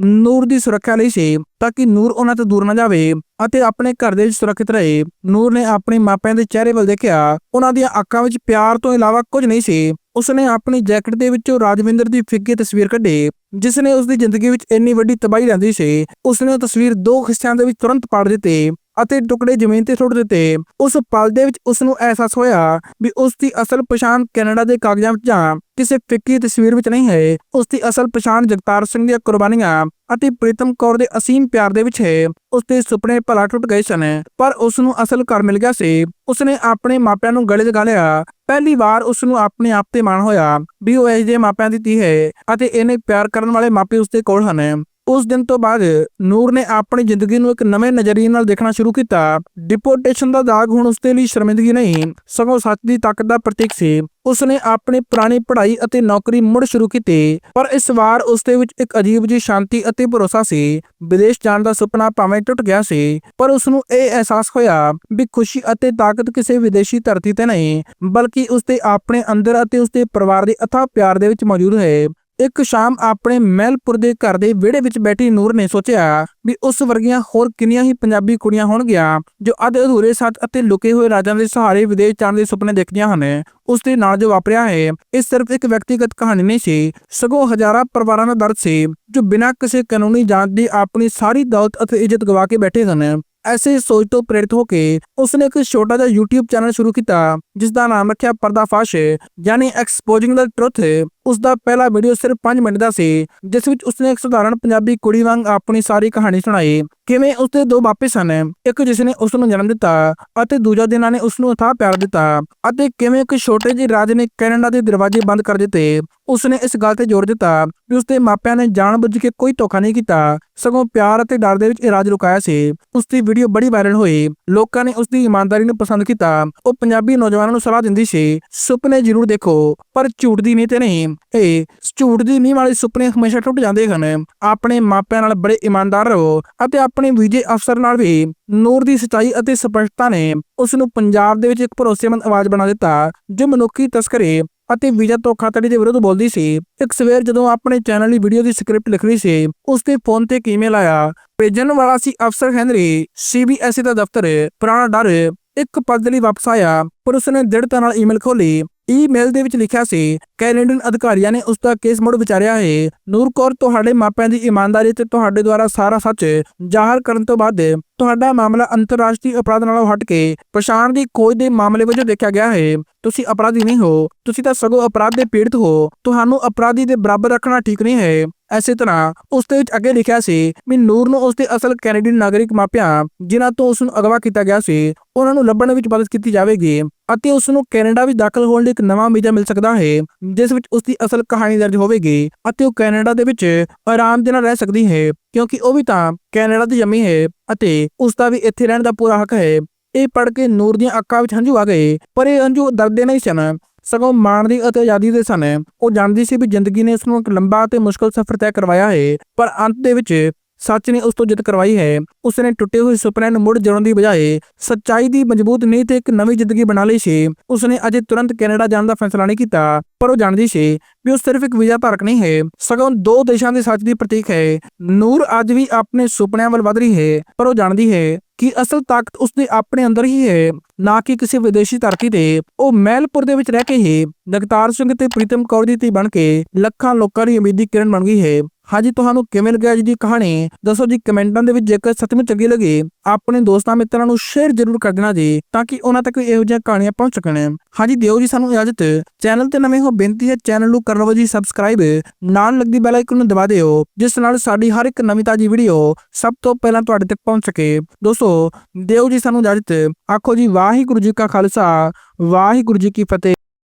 ਨੂਰ ਦੀ ਸੁਰੱਖਿਆ ਲਈ ਸੀ, ਤਾਂ ਕਿ ਨੂਰ ਉਹਨਾਂ ਤੋਂ ਦੂਰ ਨਾ ਜਾਵੇ ਅਤੇ ਆਪਣੇ ਘਰ ਦੇ ਵਿੱਚ ਸੁਰੱਖਿਅਤ ਰਹੇ। ਨੂਰ ਨੇ ਆਪਣੇ ਮਾਪਿਆਂ ਦੇ ਚਿਹਰੇ ਵੱਲ ਦੇਖਿਆ। ਉਹਨਾਂ ਦੀਆਂ ਅੱਖਾਂ ਵਿੱਚ ਪਿਆਰ ਤੋਂ ਇਲਾਵਾ ਕੁਝ ਨਹੀਂ ਸੀ। ਉਸਨੇ ਆਪਣੀ ਜੈਕਟ ਦੇ ਵਿੱਚੋਂ ਰਾਜਵਿੰਦਰ ਦੀ ਫਿੱਕੀ ਤਸਵੀਰ ਕੱਢੀ ਜਿਸ ਨੇ ਉਸ ਦੀ ਜ਼ਿੰਦਗੀ ਵਿੱਚ ਇੰਨੀ ਵੱਡੀ ਤਬਾਹੀ ਲਿਆਂਦੀ ਸੀ। ਉਸਨੇ ਉਹ ਤਸਵੀਰ ਦੋ ਹਿੱਸਿਆਂ ਦੇ ਵਿੱਚ ਤੁਰੰਤ ਪਾੜ ਦਿੱਤੀ। ਅਤੇ ਟੁਕੜੇ ਜ਼ਮੀਨ ਤੇ ਸੁੱਟ ਦਿੱਤੇ। ਉਸ ਪਲ ਦੇ ਵਿੱਚ ਉਸ ਨੂੰ ਅਹਿਸਾਸ ਹੋਇਆ ਵੀ ਉਸ ਦੀ ਅਸਲ ਪਛਾਣ ਕੈਨੇਡਾ ਦੇ ਕਾਗਜ਼ਾਂ ਵਿੱਚ ਜਾਂ ਕਿਸੇ ਫਿੱਕੀ ਤਸਵੀਰ ਵਿੱਚ ਨਹੀਂ ਹੈ। ਉਸ ਦੀ ਅਸਲ ਪਛਾਣ ਜਗਤਾਰ ਸਿੰਘ ਦੀਆਂ ਕੁਰਬਾਨੀਆਂ ਅਤੇ ਪ੍ਰੀਤਮ ਕੌਰ ਦੇ ਅਸੀਮ ਪਿਆਰ ਦੇ ਵਿੱਚ ਹੈ। ਉਸ ਦੇ ਸੁਪਨੇ ਭਲਾ ਟੁੱਟ ਗਏ ਸਨ, ਪਰ ਉਸ ਨੂੰ ਅਸਲ ਘਰ ਮਿਲ ਗਿਆ ਸੀ। ਉਸ ਨੇ ਆਪਣੇ ਮਾਪਿਆਂ ਨੂੰ ਗਲੇ ਲਗਾ ਲਿਆ। ਪਹਿਲੀ ਵਾਰ ਉਸ ਨੂੰ ਆਪਣੇ ਆਪ ਤੇ ਮਾਣ ਹੋਇਆ ਵੀ ਉਹ ਇਸ ਦੇ ਮਾਪਿਆਂ ਦੀ ਧੀ ਹੈ ਅਤੇ ਇਹਨੇ ਪਿਆਰ ਕਰਨ ਵਾਲੇ ਮਾਪੇ ਉਸ ਦੇ ਕੋਲ ਹਨ। ਉਸ ਦਿਨ ਤੋਂ ਬਾਅਦ ਨੂਰ ਨੇ ਆਪਣੀ ਜ਼ਿੰਦਗੀ ਨੂੰ ਇੱਕ ਨਵੇਂ ਨਜ਼ਰੀਏ ਨਾਲ ਦੇਖਣਾ ਸ਼ੁਰੂ ਕੀਤਾ। ਡਿਪੋਰਟੇਸ਼ਨ ਦਾ ਦਾਗ ਹੁਣ ਉਸ ਲਈ ਸ਼ਰਮਿੰਦਗੀ ਨਹੀਂ, ਸਗੋਂ ਸੱਚ ਦੀ ਤਾਕਤ ਦਾ ਪ੍ਰਤੀਕ ਸੀ। ਉਸਨੇ ਆਪਣੀ ਪੁਰਾਣੀ ਪੜ੍ਹਾਈ ਅਤੇ ਨੌਕਰੀ ਮੁੜ ਸ਼ੁਰੂ ਕੀਤੀ, ਪਰ ਇਸ ਵਾਰ ਉਸਦੇ ਵਿੱਚ ਇੱਕ ਅਜੀਬ ਜਿਹੀ ਸ਼ਾਂਤੀ ਅਤੇ ਭਰੋਸਾ ਸੀ। ਵਿਦੇਸ਼ ਜਾਣ ਦਾ ਸੁਪਨਾ ਭਾਵੇਂ ਟੁੱਟ ਗਿਆ ਸੀ, ਪਰ ਉਸ ਨੂੰ ਇਹ ਅਹਿਸਾਸ ਹੋਇਆ ਵੀ ਖੁਸ਼ੀ ਅਤੇ ਤਾਕਤ ਕਿਸੇ ਵਿਦੇਸ਼ੀ ਧਰਤੀ ਤੇ ਨਹੀਂ, ਬਲਕਿ ਉਸਦੇ ਆਪਣੇ ਅੰਦਰ ਅਤੇ ਉਸਦੇ ਪਰਿਵਾਰ ਦੇ ਅਥਾਹ ਪਿਆਰ ਦੇ ਵਿੱਚ ਮੌਜੂਦ ਹੈ। ਇੱਕ ਸ਼ਾਮ ਆਪਣੇ ਮਹਿਲਪੁਰ ਦੇ ਘਰ ਦੇ ਵਿਹੜੇ ਵਿੱਚ ਬੈਠੀ ਨੂਰ ਨੇ ਸੋਚਿਆ ਵੀ ਉਸ ਵਰਗੀਆਂ ਹੋਰ ਕਿੰਨੀਆਂ ਹੀ ਪੰਜਾਬੀ ਕੁੜੀਆਂ ਹੋਣਗੀਆਂ ਜੋ ਅੱਧ ਅਧੂਰੇ ਸੱਚ ਅਤੇ ਲੁਕੇ ਹੋਏ ਰਾਜਾਂ ਦੇ ਸਹਾਰੇ ਵਿਦੇਸ਼ ਜਾਣ ਦੇ ਸੁਪਨੇ ਦੇਖਦੀਆਂ ਹਨ। ਉਸ ਦੇ ਨਾਲ ਜੋ ਵਾਪਰਿਆ ਹੈ, ਇਹ ਸਿਰਫ ਇੱਕ ਵਿਅਕਤੀਗਤ ਕਹਾਣੀ ਨਹੀਂ ਸੀ, ਸਗੋਂ ਹਜ਼ਾਰਾਂ ਪਰਿਵਾਰਾਂ ਦਾ ਦਰਦ ਸੀ, ਜੋ ਬਿਨਾਂ ਕਿਸੇ ਕਾਨੂੰਨੀ ਜਾਂਚ ਦੇ ਆਪਣੀ ਸਾਰੀ ਦੌਲਤ ਅਤੇ ਇੱਜ਼ਤ ਗਵਾ ਕੇ ਬੈਠੇ ਸਨ। ਐਸੇ ਸੋਚ ਤੋਂ ਪ੍ਰੇਰਿਤ ਹੋ ਕੇ ਉਸਨੇ ਇੱਕ ਛੋਟਾ ਜਿਹਾ YouTube ਚੈਨਲ ਸ਼ੁਰੂ ਕੀਤਾ ਜਿਸ ਦਾ ਨਾਮ ਰੱਖਿਆ ਪਰਦਾਫਾਸ਼, ਯਾਨੀ ਐਕਸਪੋਜ਼ਿੰਗ ਦਾ ਟਰੁਥ ਉਸ ਦਾ ਪਹਿਲਾ ਵੀਡੀਓ ਸਿਰਫ 5 ਮਿੰਟ ਦਾ ਸੀ, ਜਿਸ ਵਿੱਚ ਉਸਨੇ ਇੱਕ ਸਧਾਰਨ ਪੰਜਾਬੀ ਕੁੜੀ ਵਾਂਗ ਆਪਣੀ ਸਾਰੀ ਕਹਾਣੀ ਸੁਣਾਈ। ਕਿਵੇਂ ਉਸਦੇ ਦੋ ਬਾਪੇ ਸਨ, ਇੱਕ ਜਿਸ ਨੇ ਉਸ ਨੂੰ ਜਨਮ ਦਿੱਤਾ ਅਤੇ ਦੂਜਾ ਜਿਨ੍ਹਾਂ ਨੇ ਉਸ ਨੂੰ ਅਥਾਹ ਪਿਆਰ ਦਿੱਤਾ ਅਤੇ ਕਿਵੇਂ ਇੱਕ ਛੋਟੇ ਜਿਹੇ ਰਾਜ ਨੇ ਕੈਨੇਡਾ ਦੇ ਦਰਵਾਜ਼ੇ ਬੰਦ ਕਰ ਦਿੱਤੇ, ਉਸਨੇ ਇਸ ਗੱਲ ਤੇ ਜ਼ੋਰ ਦਿੱਤਾ ਕਿ ਉਸਦੇ ਮਾਪਿਆਂ ਨੇ ਜਾਣਬੁੱਝ ਕੇ ਕੋਈ ਧੋਖਾ ਨਹੀਂ ਕੀਤਾ। ਸਗੋਂ ਪਿਆਰ ਅਤੇ ਡਰ ਦੇ ਵਿੱਚ ਇਹ ਰਾਜ ਲੁਕਾਇਆ ਸੀ। ਉਸ ਦੀ ਵੀਡੀਓ ਬੜੀ ਵਾਇਰਲ ਹੋਈ। ਲੋਕਾਂ ਨੇ ਉਸ ਦੀ ਇਮਾਨਦਾਰੀ ਨੂੰ ਪਸੰਦ ਕੀਤਾ। ਉਹ ਪੰਜਾਬੀ ਨੌਜਵਾਨਾਂ ਨੂੰ ਸਲਾਹ ਦਿੰਦੀ ਸੀ, ਸੁਪਨੇ ਜ਼ਰੂਰ ਦੇਖੋ, ਪਰ ਝੂਠ ਦੀ ਨੀਤ ਨਹੀਂ। ਇਹ ਝੂਠ ਦੀ ਨੀਂਹ ਵਾਲੇ ਸੁਪਨੇ ਹਮੇਸ਼ਾ ਟੁੱਟ ਜਾਂਦੇ ਹਨ। ਆਪਣੇ ਮਾਪਿਆਂ ਨਾਲ ਬੜੇ ਇਮਾਨਦਾਰ ਰਹੋ ਅਤੇ ਆਪਣੇ ਵੀਜੇ ਅਫਸਰ ਨਾਲ ਵੀ ਨੂਰ ਦੀ ਸਚਾਈ ਅਤੇ ਸਪਸ਼ਟਤਾ ਨੇ ਉਸ ਨੂੰ ਪੰਜਾਬ ਦੇ ਵਿੱਚ ਇੱਕ ਭਰੋਸੇਮੰਦ ਆਵਾਜ਼ ਬਣਾ ਦਿੱਤਾ, ਜੋ ਮਨੁੱਖੀ ਤਸਕਰੇ ਅਤੇ ਵੀਜ਼ਾ ਧੋਖਾਧੜੀ ਦੇ ਵਿਰੁੱਧ ਬੋਲਦੀ ਸੀ। ਇੱਕ ਸਵੇਰ ਜਦੋਂ ਆਪਣੇ ਚੈਨਲ ਦੀ ਵੀਡੀਓ ਦੀ ਸਕ੍ਰਿਪਟ ਲਿਖ ਰਹੀ ਸੀ ਉਸ ਦੇ ਫੋਨ ਤੇ ਈਮੇਲ ਆਇਆ, ਭੇਜਣ ਵਾਲਾ ਸੀ ਅਫਸਰ ਹੈਨਰੀ, ਸੀਬੀਐਸਈ ਦਾ ਦਫ਼ਤਰ, ਪੁਰਾਣਾ ਡਰ। ਇੱਕ ਪਦ ਲਈ ਵਾਪਸ ਆਇਆ, ਪਰ ਉਸਨੇ ਦ੍ਰਿੜਤਾ ਨਾਲ ਈਮੇਲ ਖੋਲੀ ਈਮੇਲ ਦੇ ਵਿੱਚ ਲਿਖਿਆ ਸੀ ਕੈਨੇਡੀਅਨ ਅਧਿਕਾਰੀਆਂ ਨੇ ਉਸ ਦਾ ਕੇਸ ਮੁੜ ਵਿਚਾਰਿਆ ਹੈ। ਨੂਰ ਕੌਰ, ਤੁਹਾਡੇ ਮਾਪਿਆਂ ਦੀ ਇਮਾਨਦਾਰੀ ਤੇ ਤੁਹਾਡੇ ਦੁਆਰਾ ਸਾਰਾ ਸੱਚ ਜ਼ਾਹਰ ਕਰਨ ਤੋਂ ਬਾਅਦ ਤੁਹਾਡਾ ਮਾਮਲਾ ਅੰਤਰਰਾਸ਼ਟਰੀ ਅਪਰਾਧ ਨਾਲੋਂ ਹਟ ਕੇ ਪਛਾਣ ਦੀ ਖੋਜ ਦੇ ਮਾਮਲੇ ਵਜੋਂ ਦੇਖਿਆ ਗਿਆ ਹੈ। ਤੁਸੀਂ ਅਪਰਾਧੀ ਨਹੀਂ ਹੋ। ਤੁਸੀਂ ਤਾਂ ਸਗੋਂ ਅਪਰਾਧ ਦੇ ਪੀੜਤ ਹੋ। ਤੁਹਾਨੂੰ ਅਪਰਾਧੀ ਦੇ ਬਰਾਬਰ ਰੱਖਣਾ ਠੀਕ ਨਹੀਂ ਹੈ। ਇਸੇ ਤਰ੍ਹਾਂ ਉਸ ਦੇ ਵਿੱਚ ਅੱਗੇ ਲਿਖਿਆ ਸੀ, ਵੀ ਨੂਰ ਨੂੰ ਉਸ ਦੇ ਅਸਲ ਕੈਨੇਡੀਅਨ ਨਾਗਰਿਕ ਮਾਪਿਆਂ, ਜਿਨ੍ਹਾਂ ਤੋਂ ਉਸ ਨੂੰ ਅਗਵਾ ਕੀਤਾ ਗਿਆ ਸੀ, ਉਹਨਾਂ ਨੂੰ ਲੱਭਣ ਵਿੱਚ ਮਦਦ ਕੀਤੀ ਜਾਵੇਗੀ ਅਤੇ ਉਸ ਨੂੰ ਕੈਨੇਡਾ ਵਿੱਚ ਦਾਖਲ ਹੋਣ ਲਈ ਇੱਕ ਨਵਾਂ ਵੀਜ਼ਾ ਮਿਲ ਸਕਦਾ ਹੈ, ਜਿਸ ਵਿੱਚ ਉਸ ਦੀ ਅਸਲ ਕਹਾਣੀ ਦਰਜ ਹੋਵੇਗੀ ਅਤੇ ਉਹ ਕੈਨੇਡਾ ਦੇ ਵਿੱਚ ਆਰਾਮ ਦੇ ਨਾਲ ਰਹਿ ਸਕਦੀ ਹੈ, ਕਿਉਂਕਿ ਉਹ ਵੀ ਤਾਂ ਕੈਨੇਡਾ ਦੀ ਜੰਮੀ ਹੈ ਅਤੇ ਉਸ ਦਾ ਵੀ ਇੱਥੇ ਰਹਿਣ ਦਾ ਪੂਰਾ ਹੱਕ ਹੈ। ਇਹ ਪੜ੍ਹ ਕੇ ਨੂਰ ਦੀਆਂ ਅੱਖਾਂ ਵਿੱਚ ਹੰਝੂ ਆ ਗਏ, ਪਰ ਇਹ ਹੰਝੂ ਦਰਦੇ ਨਹੀਂ ਸਨ। ਸਗੋਂ ਮਾਣ ਦੀ ਅਤੇ ਆਜ਼ਾਦੀ ਦੇ ਸਨ। ਉਹ ਜਾਣਦੀ ਸੀ ਵੀ ਜ਼ਿੰਦਗੀ ਨੇ ਉਸ ਨੂੰ ਇੱਕ ਲੰਬਾ ਅਤੇ ਮੁਸ਼ਕਲ ਸਫ਼ਰ ਤੈਅ ਕਰਵਾਇਆ ਹੈ, ਪਰ ਅੰਤ ਦੇ ਵਿੱਚ ਸੱਚ ਨੇ ਉਸ ਤੋਂ ਜਿੱਤ ਕਰਵਾਈ ਹੈ। ਉਸ ਨੇ ਟੁੱਟੇ ਹੋਏ ਸੁਪਨਿਆਂ ਨੂੰ ਮੁੜ ਜੋੜਨ ਦੀ ਬਜਾਏ ਸੱਚਾਈ ਦੀ ਮਜ਼ਬੂਤ ਨੀਂਹ ਤੇ ਇੱਕ ਨਵੀਂ ਜ਼ਿੰਦਗੀ ਬਣਾ ਲਈ ਸੀ। ਉਸ ਨੇ ਅਜੇ ਤੁਰੰਤ ਕੈਨੇਡਾ ਜਾਣ ਦਾ ਫੈਸਲਾ ਨਹੀਂ ਕੀਤਾ, ਪਰ ਉਹ ਜਾਣਦੀ ਸੀ ਵੀ ਉਹ ਸਿਰਫ ਇੱਕ ਵੀਜ਼ਾ ਧਾਰਕ ਨਹੀਂ ਹੈ। ਸਗੋਂ ਦੋ ਦੇਸ਼ਾਂ ਦੇ ਸੱਚ ਦੀ ਪ੍ਰਤੀਕ ਹੈ। ਨੂਰ ਅੱਜ ਵੀ ਆਪਣੇ ਸੁਪਨਿਆਂ ਵੱਲ ਵਧ ਰਹੀ ਹੈ, ਪਰ ਉਹ ਜਾਣਦੀ ਹੈ ਕਿ ਅਸਲ ਤਾਕਤ ਉਸਦੇ ਆਪਣੇ ਅੰਦਰ ਹੀ ਹੈ, ਨਾ ਕਿ ਕਿਸੇ ਵਿਦੇਸ਼ੀ ਧਰਤੀ ਤੇ। ਉਹ ਮਹਿਲਪੁਰ ਦੇ ਵਿੱਚ ਰਹਿ ਕੇ ਹੀ ਜਗਤਾਰ ਸਿੰਘ ਤੇ ਪ੍ਰੀਤਮ ਕੌਰ ਦੀ ਧੀ ਬਣ ਕੇ ਲੱਖਾਂ ਲੋਕਾਂ ਦੀ ਉਮੀਦੀ ਕਿਰਨ ਬਣ ਗਈ ਹੈ। ਹਾਂਜੀ ਤੁਹਾਨੂੰ ਕਿਵੇਂ ਲੱਗਿਆ ਅੱਜ ਦੀ ਕਹਾਣੀ ਦੱਸੋ ਜੀ ਕਮੈਂਟਾਂ ਦੇ ਵਿੱਚ ਜੇਕਰ ਸੱਚਮੁੱਚ ਚੰਗੀ ਲੱਗੇ ਆਪਣੇ ਦੋਸਤਾਂ ਮਿੱਤਰਾਂ ਨੂੰ ਸ਼ੇਅਰ ਜ਼ਰੂਰ ਕਰ ਦੇਣਾ ਜੀ ਤਾਂ ਕਿ ਉਹਨਾਂ ਤੱਕ ਇਹੋ ਜਿਹੀਆਂ ਕਹਾਣੀਆਂ ਪਹੁੰਚ ਸਕਣ ਹਾਂਜੀ ਦਿਓ ਜੀ ਸਾਨੂੰ ਇਜਾਜ਼ਤ ਚੈਨਲ ਤੇ ਨਵੇਂ ਹੋ ਬੇਨਤੀ ਹੈ ਚੈਨਲ ਨੂੰ ਕਰ ਲਵੋ ਜੀ ਸਬਸਕ੍ਰਾਈਬ ਨਾਲ ਲੱਗਦੀ ਬੈਲ ਆਈਕਨ ਨੂੰ ਦਬਾ ਦਿਓ ਜਿਸ ਨਾਲ ਸਾਡੀ ਹਰ ਇੱਕ ਨਵੀਂ ਤਾਜੀ ਵੀਡੀਓ ਸਭ ਤੋਂ ਪਹਿਲਾਂ ਤੁਹਾਡੇ ਤੱਕ ਪਹੁੰਚ ਸਕੇ ਦੋਸਤੋ ਦਿਓ ਜੀ ਸਾਨੂੰ ਇਜਾਜ਼ਤ ਆਖੋ ਜੀ ਵਾਹਿਗੁਰੂ ਜੀ ਕਾ ਖਾਲਸਾ ਵਾਹਿਗੁਰੂ ਜੀ ਕੀ ਫਤਿਹ